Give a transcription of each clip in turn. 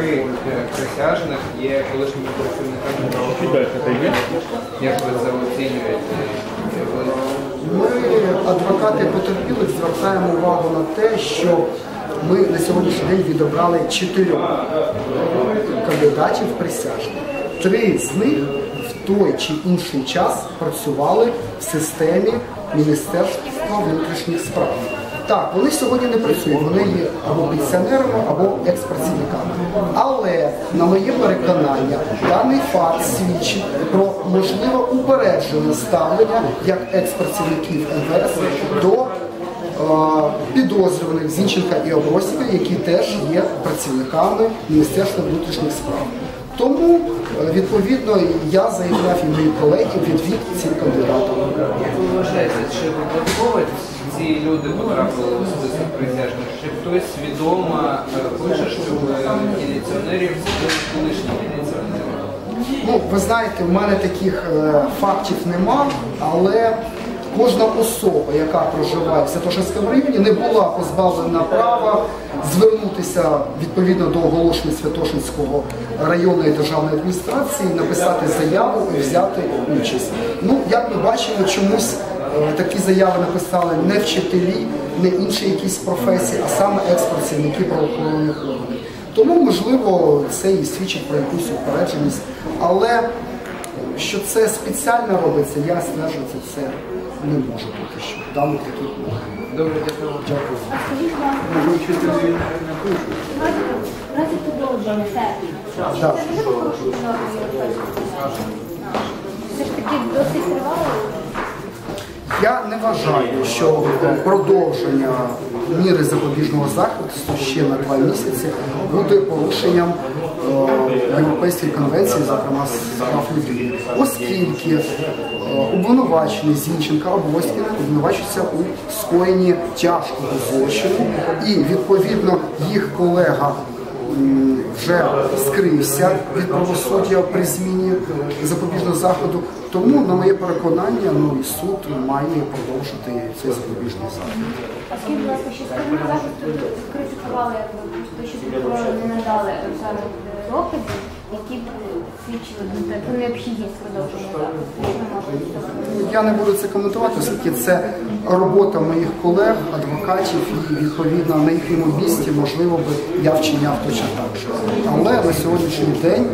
Три присяжних є колишніми працівниками. Як ви це оцінюєте? Ми, адвокати потерпілих, звертаємо увагу на те, що ми на сьогоднішній день відобрали чотирьох кандидатів присяжних. Три з них в той чи інший час працювали в системі Міністерства внутрішніх справ. Так, вони сьогодні не працюють, вони є або пенсіонерами, або експрацівниками. Але, на моє переконання, даний факт свідчить про можливе упереджене ставлення як експрацівників МВС до е, підозрюваних Зінченка і Обросіка, які теж є працівниками Міністерства внутрішніх справ. Тому, е, відповідно, я заявляв і мої колеги відвід цим кандидатам. Як ви вважаєте, чи випадково ці люди потрапили у список присяжних? Чи хтось свідомо е, пише, що міліціонерів це колишні міліціонери? Ну, ви знаєте, в мене таких е, фактів нема, але кожна особа, яка проживає в Святошинському районі, не була позбавлена права звернутися відповідно до оголошення Святошинського районної державної адміністрації, написати заяву і взяти участь. Ну, як ми бачимо, чомусь е, такі заяви написали не вчителі, не інші якісь професії, а саме експрацівники правоохоронних органів. Тому, можливо, це і свідчить про якусь упередженість. Але що це спеціально робиться, я стверджувати це не можу поки що. Дам такі Добре, дякую. дякую. А скажіть, будь ласка, в разі продовження терміну, чи Так. це буде порушення норми європейського? Це ж таки досить тривало. Я не вважаю, що продовження міри запобіжного захисту ще на два місяці буде порушенням е, Європейської конвенції, зокрема з прав людини, оскільки е, обвинувачений Зінченка Обоськіна обвинувачується у скоєнні тяжкого злочину, і відповідно їх колега вже скрився від правосуддя при зміні запобіжного заходу. Тому, на моє переконання, ну і суд має продовжити цей запобіжний захід. А скільки, власне, ще що сторони захисту критикували, що не надали саме докази, які б свідчили про те- необхідність продовження? Я не буду це коментувати, оскільки це робота моїх колег, адвокатів, і відповідно на їхньому місці, можливо, би я вчиняв точно так же. Але на сьогоднішній день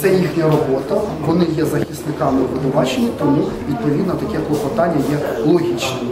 це їхня робота, вони є захисниками обвинувачення, тому відповідно таке клопотання є логічним.